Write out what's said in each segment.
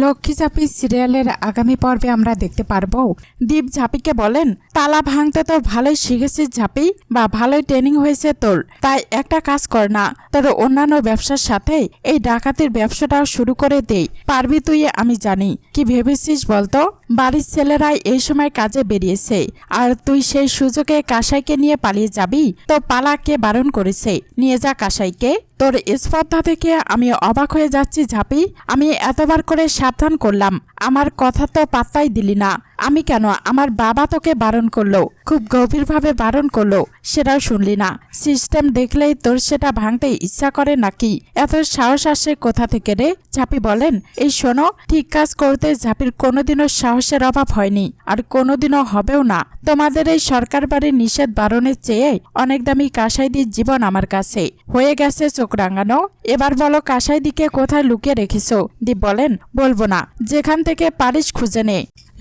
লক্ষ্মী ঝাঁপি সিরিয়ালের আগামী পর্বে আমরা দেখতে পারব, দীপ ঝাঁপিকে বলেন, তালা ভাঙতে তো ভালোই শিখেছিস ঝাঁপি, বা ভালোই ট্রেনিং হয়েছে তোর। তাই একটা কাজ কর না, তোর অন্যান্য ব্যবসার সাথে এই ডাকাতির ব্যবসাটাও শুরু করে দেই পারবি তুই, আমি জানি। কি ভেবেছিস বলতো? বাড়ির ছেলেরাই এই সময় কাজে বেরিয়েছে। আর তুই সেই সুযোগে কাসাইকে নিয়ে পালিয়ে যাবি? তো পালাকে বারণ করেছে? নিয়ে যা কাসাইকে। তোর স্পর্ধা থেকে আমি অবাক হয়ে যাচ্ছি ঝাঁপি। আমি এতবার করে সাবধান করলাম। আমার কথা তো পাত্তাই দিলি না। আমি কেন আমার বাবা তোকে বারণ করল? খুব গভীরভাবে বারণ করল। সেটাও শুনলি না। সিস্টেম দেখলেই তোর সেটা ভাঙতে ইচ্ছা করে নাকি? এত সাহস আসে কোথা থেকে রে? ঝাঁপি বলেন, এই শোনো, ঠিক কাজ করতে ঝাঁপির কোনোদিনও সাহসের অভাব হয়নি, আর কোনোদিনও হবেও না। তোমাদের এই সরকার বাড়ির নিষেধ বারণের চেয়ে অনেক দামি কাসাইদির জীবন আমার কাছে। হয়ে গেছে চোখ রাঙানো। এবার বলো কাসাইদিকে কোথায় লুকিয়ে রেখেছো? দীপ বলেন, বলব না। যেখান থেকে পারিস খুঁজে নে।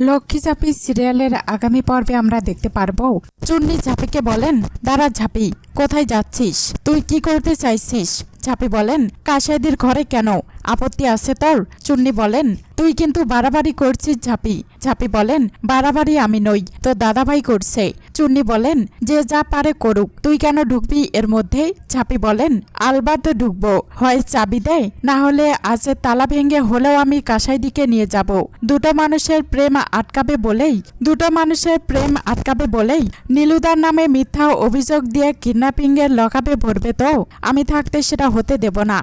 লক্ষ্মী ঝাঁপি সিরিয়ালের আগামী পর্বে আমরা দেখতে পারব। চুন্নি ঝাঁপিকে বলেন, দাঁড়া ঝাঁপি, কোথায় যাচ্ছিস? তুই কি করতে চাইছিস? ঝাঁপি বলেন কাসাইদের ঘরে কেন? আপত্তি আছে তোর? চুন্নি বলেন তুই কিন্তু বাড়াবাড়ি করছিস, ঝাঁপি। ঝাঁপি বলেন, বাড়াবাড়ি আমি নই, তো দাদাভাই করছে। চুন্নি বলেন, যে যা পারে করুক, তুই কেন ঢুকবি এর মধ্যে? ঝাঁপি বলেন আলবাত ঢুকবো, হয় চাবি দেয়, না হলে আজের তালা ভেঙে হলেও আমি কাসাই দিকে নিয়ে যাব। দুটো মানুষের প্রেম আটকাবে বলেই, দুটো মানুষের প্রেম আটকাবে বলেই, নীলুদার নামে মিথ্যা অভিযোগ দিয়ে কিডন্যাপিং এর লকাবে ভরবে তো? আমি থাকতে সেটা হতে দেব না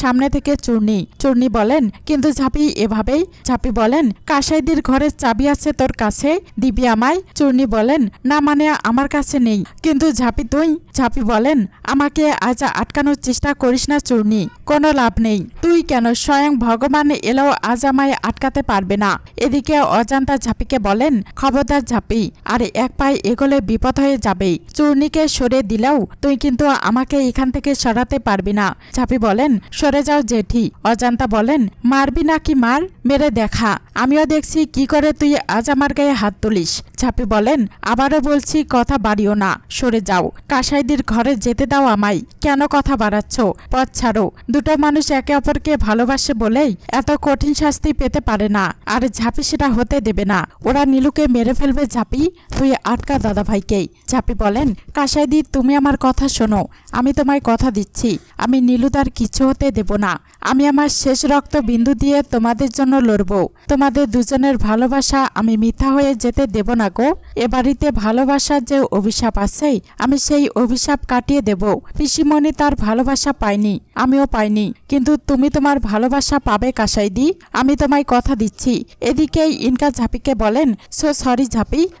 সামনে থেকে চূর্ণি চূর্ণি বলেন, কিন্তু ঝাঁপি এভাবেই ঝাঁপি বলেন, কাসাইদির ঘরের চাবি আছে তোর কাছে? দিবি আমায়, চূর্ণি বলেন, না মানে আমার কাছে নেই। কিন্তু ঝাঁপি তুই, ঝাঁপি বলেন, আমাকে আজ আটকানোর চেষ্টা করিস না চূর্ণি, কোনো লাভ নেই। তুই কেন স্বয়ং ভগবান এলেও আজ আমায় আটকাতে পারবে না? এদিকে অজান্তা ঝাঁপিকে বলেন, খবরদার ঝাঁপি, আর এক পায়ে এগোলে বিপদ হয়ে যাবে। চূর্ণিকে সরে দিলেও তুই কিন্তু আমাকে এখান থেকে সরাতে পারবি না। ঝাঁপি বলেন, সরে যাও জেঠি। অজান্তা বলেন, মারবি নাকি মার? মেরে দেখা। আমিও দেখছি কি করে তুই আজ আমার গায়ে হাত তুলিস। ঝাঁপি বলেন, আবারও বলছি, কথা বাড়িও না, সরে যাও। কাসাইদির ঘরে যেতে দাও আমায়। কেন কথা বাড়াচ্ছ? পথ ছাড়ো। দুটো মানুষ একে অপরকে ভালোবাসে বলেই এত কঠিন শাস্তি পেতে পারে না। আর ঝাঁপি সেটা হতে দেবে না। ওরা নীলুকে মেরে ফেলবে, ঝাঁপি। তুই আটকা দাদা ভাইকেই ঝাঁপি বলেন, কাসাইদি, তুমি আমার কথা শোনো। আমি তোমায় কথা দিচ্ছি। আমি নীলুদার কিছু হতে দেব না। আমি আমার শেষ রক্ত বিন্দু দিয়ে তোমাদের জন্য লড়ব। তোমাদের দুজনের ভালোবাসা আমি মিথ্যা হয়ে যেতে দেব না গো। এ বাড়িতে ভালোবাসার যে অভিশাপ আছে, আমি সেই অভিশাপ কাটিয়ে দেব। পিসিমণি তার ভালোবাসা পাইনি আমিও পাইনি। কিন্তু তুমি তোমার ভালোবাসা পাবে কাসাইদি, আমি তোমায় কথা দিচ্ছি। এদিকেই ইনকা ঝাপিকে বলেন সো সরি ঝাঁপি।